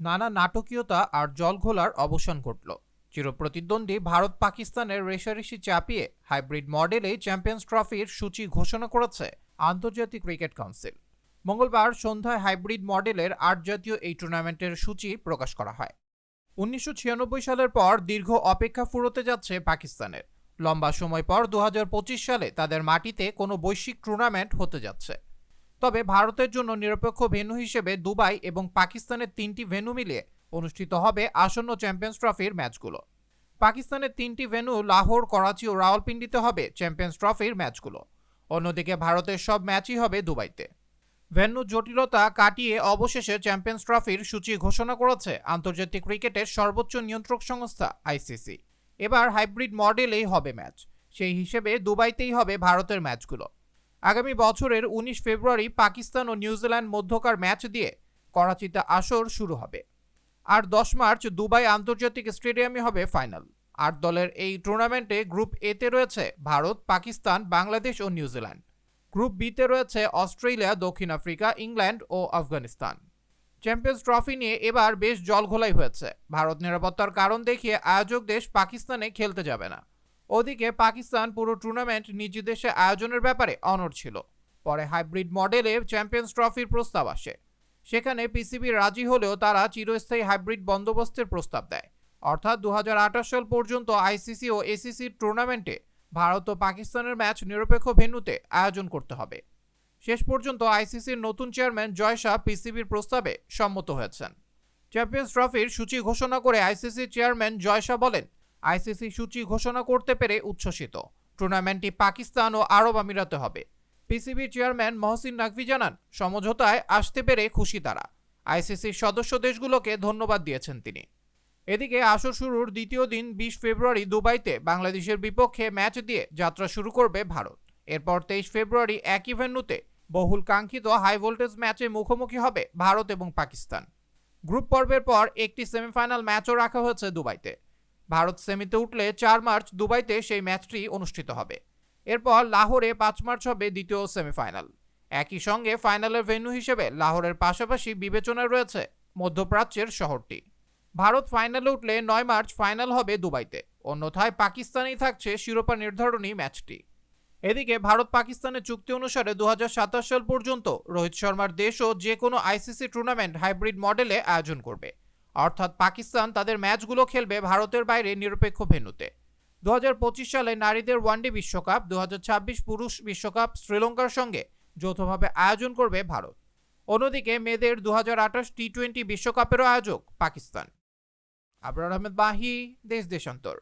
নানা নাটকীয়তা আর জলঘোলার অবসান ঘটল। চিরপ্রতিদ্বন্দ্বী ভারত পাকিস্তানের রেশারেশি চাপিয়ে হাইব্রিড মডেলে চ্যাম্পিয়ন্স ট্রফির সূচি ঘোষণা করেছে আন্তর্জাতিক ক্রিকেট কাউন্সিল। মঙ্গলবার সন্ধ্যায় হাইব্রিড মডেলের আট জাতীয় এই টুর্নামেন্টের সূচি প্রকাশ করা হয়। উনিশশো ছিয়ানব্বই সালের পর দীর্ঘ অপেক্ষা ফুরোতে যাচ্ছে পাকিস্তানের। লম্বা সময় পর দু হাজার পঁচিশ সালে তাদের মাটিতে কোনো বৈশ্বিক টুর্নামেন্ট হতে যাচ্ছে। তবে ভারতের জন্য নিরপেক্ষ ভেন্যু হিসেবে দুবাই এবং পাকিস্তানের তিনটি ভেন্যু মিলিয়ে অনুষ্ঠিত হবে আসন্ন চ্যাম্পিয়ন্স ট্রফির ম্যাচগুলো। পাকিস্তানের তিনটি ভেন্যু লাহোর, করাচি ও রাওয়ালপিন্ডিতে হবে চ্যাম্পিয়ন্স ট্রফির ম্যাচগুলো। অন্যদিকে ভারতের সব ম্যাচই হবে দুবাইতে। ভেন্যু জটিলতা কাটিয়ে অবশেষে চ্যাম্পিয়ন্স ট্রফির সূচি ঘোষণা করেছে আন্তর্জাতিক ক্রিকেটের সর্বোচ্চ নিয়ন্ত্রক সংস্থা, আইসিসি। এবার হাইব্রিড মডেলেই হবে ম্যাচ। সেই হিসেবে দুবাইতেই হবে ভারতের ম্যাচগুলো। আগামী বছরের উনিশ ফেব্রুয়ারি পাকিস্তান ও নিউজিল্যান্ড মধ্যকার ম্যাচ দিয়ে করাচিতে আসর শুরু হবে। আর দশ মার্চ দুবাই আন্তর্জাতিক স্টেডিয়ামে হবে ফাইনাল। আট দলের এই টুর্নামেন্টে গ্রুপ এতে রয়েছে ভারত, পাকিস্তান, বাংলাদেশ ও নিউজিল্যান্ড। গ্রুপ বিতে রয়েছে অস্ট্রেলিয়া, দক্ষিণ আফ্রিকা, ইংল্যান্ড ও আফগানিস্তান। চ্যাম্পিয়ন্স ট্রফি নিয়ে এবার বেশ জলঘোলাই হয়েছে। ভারত নিরাপত্তার কারণ দেখিয়ে আয়োজক দেশ পাকিস্তানে খেলতে যাবে না। ওদিকে পাকিস্তান পুরো টুর্নামেন্ট নিজ দেশে আয়োজনের ব্যাপারে অনড় ছিল। পরে হাইব্রিড মডেলে চ্যাম্পিয়ন্স ট্রফির প্রস্তাব আসে। সেখানে পিসিবি রাজি হলেও তারা চিরস্থায়ী হাইব্রিড বন্দোবস্তের প্রস্তাব দেয়। অর্থাৎ দু হাজার আঠাশ সাল পর্যন্ত আইসিসি ও এসিসি টুর্নামেন্টে ভারত ও পাকিস্তানের ম্যাচ নিরপেক্ষ ভেন্যুতে আয়োজন করতে হবে। শেষ পর্যন্ত আইসিসির নতুন চেয়ারম্যান জয় শাহ পিসিবির প্রস্তাবে সম্মত হয়েছেন। চ্যাম্পিয়ন্স ট্রফির সূচি ঘোষণা করে আইসিসি চেয়ারম্যান জয় শাহ বলেন আইসিসি সূচি ঘোষণা করতে পেরে উচ্ছ্বসিত। টুর্নামেন্টটি পাকিস্তান ও আরব আমিরাতে হবে। পিসিবি চেয়ারম্যান মহসিন নাকভি জানান, সমঝোতায় আসতে পেরে খুশি তারা। আইসিসির সদস্য দেশগুলোকে ধন্যবাদ দিয়েছেন তিনি। এদিকে আসর শুরুর দ্বিতীয় দিন বিশ ফেব্রুয়ারি দুবাইতে বাংলাদেশের বিপক্ষে ম্যাচ দিয়ে যাত্রা শুরু করবে ভারত। এরপর তেইশ ফেব্রুয়ারি একই ভেন্যুতে বহুল কাঙ্ক্ষিত হাই ভোল্টেজ ম্যাচে মুখোমুখি হবে ভারত এবং পাকিস্তান। গ্রুপ পর্বের পর একটি সেমিফাইনাল ম্যাচও রাখা হয়েছে দুবাইতে। ভারত সেমিতে উঠলে চার মার্চ দুবাইতে সেই ম্যাচটি অনুষ্ঠিত হবে। এরপর লাহোরে পাঁচ মার্চ হবে দ্বিতীয় সেমিফাইনাল। একই সঙ্গে ফাইনালের ভেন্যু হিসেবে লাহোরের পাশাপাশি বিবেচনায় রয়েছে মধ্যপ্রাচ্যের শহরটি। ভারত ফাইনালে উঠলে নয় মার্চ ফাইনাল হবে দুবাইতে। অন্যথায় পাকিস্তানেই থাকছে শিরোপা নির্ধারণী ম্যাচটি। এদিকে ভারত পাকিস্তানের চুক্তি অনুসারে দু হাজার সাতাশ সাল পর্যন্ত রোহিত শর্মার দেশও যে কোনো আইসিসি টুর্নামেন্ট হাইব্রিড মডেলে আয়োজন করবে। অর্থাৎ পাকিস্তান তাদের ম্যাচগুলো খেলবে ভারতের বাইরে নিরপেক্ষ ভেন্যুতে। দু সালে নারীদের ওয়ানডে বিশ্বকাপ দু হাজার ছাব্বিশ পুরুষ বিশ্বকাপ শ্রীলঙ্কার সঙ্গে যৌথভাবে আয়োজন করবে ভারত। অন্যদিকে মেয়েদের দু হাজার আঠাশ টি টোয়েন্টি বিশ্বকাপেরও আয়োজক পাকিস্তান। আবরার আহমেদ বাহি, দেশ দেশান্তর।